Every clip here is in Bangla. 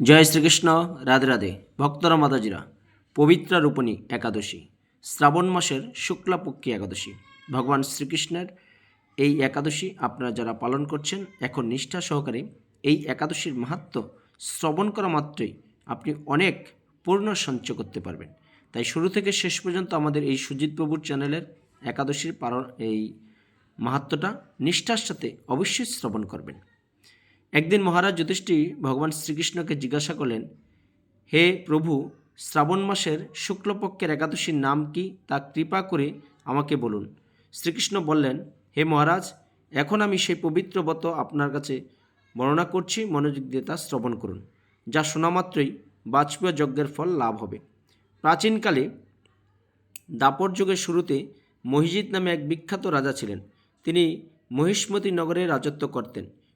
জয় শ্রীকৃষ্ণ, রাধে রাধে। ভক্তরা মাতাজিরা, পবিত্র রূপণী একাদশী, শ্রাবণ মাসের শুক্লাপক্ষী একাদশী। ভগবান শ্রীকৃষ্ণের এই একাদশী আপনারা যারা পালন করছেন, এখন নিষ্ঠা সহকারে এই একাদশীর মাহাত্ম শ্রবণ করা মাত্রই আপনি অনেক পূর্ণ সঞ্চয় করতে পারবেন। তাই শুরু থেকে শেষ পর্যন্ত আমাদের এই সুজিত প্রভুর চ্যানেলের একাদশীর পালন এই মাহাত্মটা, নিষ্ঠার সাথে অবশ্যই শ্রবণ করবেন। একদিন মহারাজ যুধিষ্ঠির ভগবান শ্রীকৃষ্ণকে জিজ্ঞাসা করলেন, হে প্রভু, শ্রাবণ মাসের শুক্লপক্ষের একাদশীর নাম কি তা কৃপা করে আমাকে বলুন? শ্রীকৃষ্ণ বললেন, হে মহারাজ, এখন আমি সেই পবিত্র ব্রত আপনার কাছে বর্ণনা করছি, মনোযোগ দিয়ে তা শ্রবণ করুন, যা শোনা মাত্রই বাজপেয় যজ্ঞের ফল লাভ হবে। প্রাচীনকালে দাপর যুগের শুরুতে মহিজিৎ নামে এক বিখ্যাত রাজা ছিলেন। তিনি মহিষ্মতি নগরে রাজত্ব করতেন।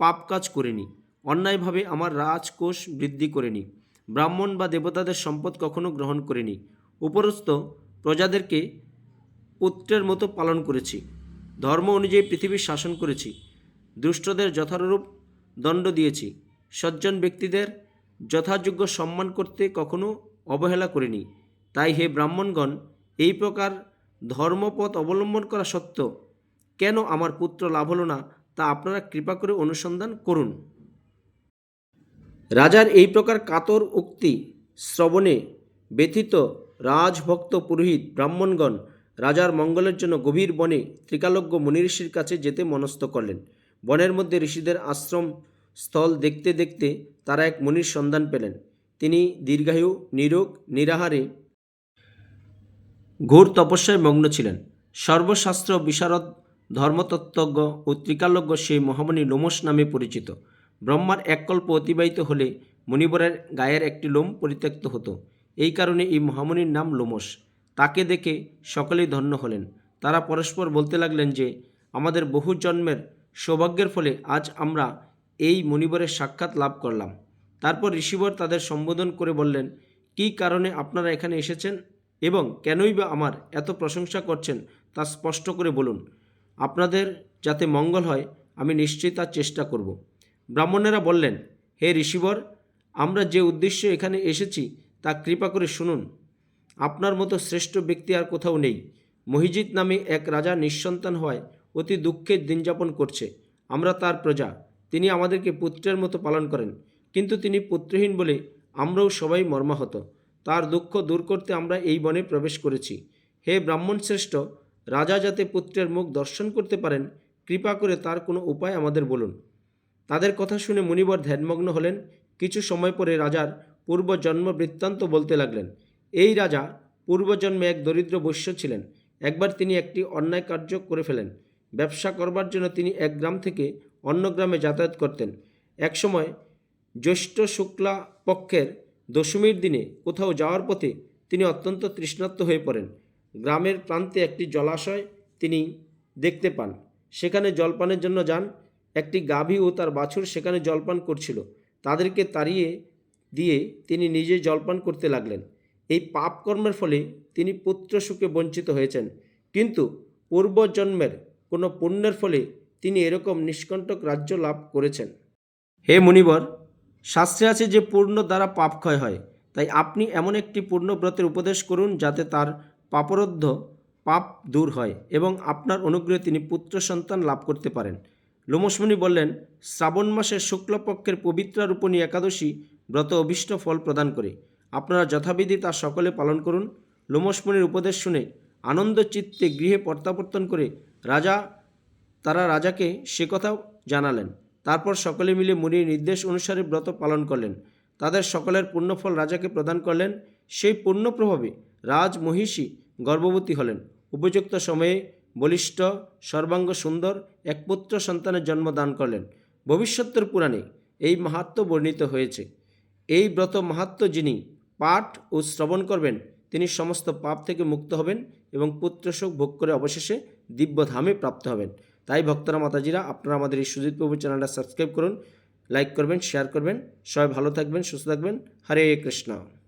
পাপ কাজ করিনি অন্যায়ভাবে আমার রাজকোষ বৃদ্ধি করিনি ব্রাহ্মণ বা দেবতাদের সম্পদ কখনো গ্রহণ করিনি উপরস্থ প্রজাদেরকে পুত্রের মতো পালন করেছি, ধর্ম অনুযায়ী পৃথিবীর শাসন করেছি, দুষ্টদের যথারূপ দণ্ড দিয়েছি, সজ্জন ব্যক্তিদের যথাযোগ্য সম্মান করতে কখনো অবহেলা করিনি তাই হে ব্রাহ্মণগণ, এই প্রকার ধর্মপথ অবলম্বন করা সত্ত্বেও কেন আমার পুত্র লাভ হলো না তা আপনারা কৃপা করে অনুসন্ধান করুন। রাজার এই প্রকার কাতর উক্তি শ্রবণে ব্যথিত রাজভক্ত পুরোহিত ব্রাহ্মণগণ রাজার মঙ্গলের জন্য গভীর বনে ত্রিকালজ্ঞ মুনিঋষির কাছে যেতে মনস্থ করলেন। বনের মধ্যে ঋষিদের আশ্রম স্থল দেখতে দেখতে তারা এক মুনির সন্ধান পেলেন। তিনি দীর্ঘায়ু, নিরোগ, নিরাহারে ঘোর তপস্যায় মগ্ন ছিলেন। সর্বশাস্ত্র বিশারদ ধর্মতত্ত্বজ্ঞ ও ত্রিকালজ্ঞ সেই মহামণি লোমস নামে পরিচিত। ব্রহ্মার এক কল্প অতিবাহিত হলে মণিবরের গায়ের একটি লোম পরিত্যক্ত হতো। এই কারণে এই মহামণির নাম লোমস তাকে দেখে সকলেই ধন্য হলেন। তারা পরস্পর বলতে লাগলেন যে, আমাদের বহু জন্মের সৌভাগ্যের ফলে আজ আমরা এই মণিবরের সাক্ষাৎ লাভ করলাম। তারপর ঋষিবর তাদের সম্বোধন করে বললেন, কী কারণে আপনারা এখানে এসেছেন এবং কেনই বা আমার এত প্রশংসা করছেন তা স্পষ্ট করে বলুন। আপনাদের যাতে মঙ্গল হয়, আমি নিশ্চয়ই তার চেষ্টা করব। ব্রাহ্মণেরা বললেন, হে ঋষিবর, আমরা যে উদ্দেশ্যে এখানে এসেছি, তা কৃপা করে শুনুন। আপনার মতো শ্রেষ্ঠ ব্যক্তি আর কোথাও নেই। মহিজিৎ নামে এক রাজা নিঃসন্তান হওয়ায় অতি দুঃখের দিনযাপন করছে। আমরা তার প্রজা। তিনি আমাদেরকে পুত্রের মতো পালন করেন। কিন্তু তিনি পুত্রহীন বলে আমরাও সবাই মর্মাহত। তার দুঃখ দূর করতে আমরা এই বনে প্রবেশ করেছি। হে ব্রাহ্মণ শ্রেষ্ঠ রাজা যাতে পুত্রের মুখ দর্শন করতে পারেন, কৃপা করে তার কোনো উপায় আমাদের বলুন। তাদের কথা শুনে মুনিবর ধ্যানমগ্ন হলেন। কিছু সময় পরে রাজার পূর্বজন্ম বৃত্তান্ত বলতে লাগলেন, এই রাজা পূর্বজন্মে এক দরিদ্র বৈশ্য ছিলেন। একবার তিনি একটি অন্যায় কার্য করে ফেলেন। ব্যবসা করবার জন্য তিনি এক গ্রাম থেকে অন্য গ্রামে যাতায়াত করতেন। একসময় জ্যৈষ্ঠ শুক্লা পক্ষের দশমীর দিনে কোথাও যাওয়ার পথে তিনি অত্যন্ত তৃষ্ণার্ত হয়ে পড়েন। গ্রামের প্রান্তে একটি জলাশয় তিনি দেখতে পান। সেখানে জলপানের জন্য যান। একটি গাভী ও তার বাছুর সেখানে জলপান করছিল। তাদেরকে তাড়িয়ে দিয়ে তিনি নিজে জলপান করতে লাগলেন। এই পাপ কর্মের ফলে তিনি পুত্র সুখে বঞ্চিত হয়েছেন। কিন্তু পূর্বজন্মের কোনো পুণ্যের ফলে তিনি এরকম নিষ্কণ্টক রাজ্য লাভ করেছেন। হে মুনিবর, শাস্ত্রে আছে যে পূর্ণ দ্বারা পাপ ক্ষয় হয়। তাই আপনি এমন একটি পূর্ণব্রতের উপদেশ করুন যাতে তার পাপরদ্ধ পাপ দূর হয় এবং আপনার অনুগ্রহে তিনি পুত্র সন্তান লাভ করতে পারেন। লোমসমণি বললেন, শ্রাবণ মাসের শুক্লপক্ষের পবিত্রারূপণী একাদশী ব্রত অভীষ্ট ফল প্রদান করে। আপনারা যথাবিধি তা সকলে পালন করুন। লোমসমণির উপদেশ শুনে আনন্দ চিত্তে গৃহে প্রত্যাবর্তন করে রাজা, তারা রাজাকে সে কথাও জানালেন। তারপর সকলে মিলে মুনির নির্দেশ অনুসারে ব্রত পালন করলেন। তাদের সকলের পুণ্যফল রাজাকে প্রদান করলেন। সেই পুণ্য প্রভাবে রাজ মহিষী গর্ভবতী হলেন। উপযুক্ত সময়ে বলিষ্ঠ, সর্বাঙ্গ সুন্দর, এক পুত্র সন্তানের জন্ম দান করলেন। ভবিষ্যতের পুরাণে এই মাহাত্ম বর্ণিত হয়েছে। এই ব্রত মাহাত্ম যিনি পাঠ ও শ্রবণ করবেন, তিনি সমস্ত পাপ থেকে মুক্ত হবেন এবং পুত্রশোক ভোগ করে অবশেষে দিব্যধামে প্রাপ্ত হবেন। তাই ভক্তরা, মাতাজিরা, আপনারা আমাদের এই সুজিত প্রভু চ্যানেলটা সাবস্ক্রাইব করুন, লাইক করবেন, শেয়ার করবেন। সবাই ভালো থাকবেন, সুস্থ থাকবেন। হরে কৃষ্ণ।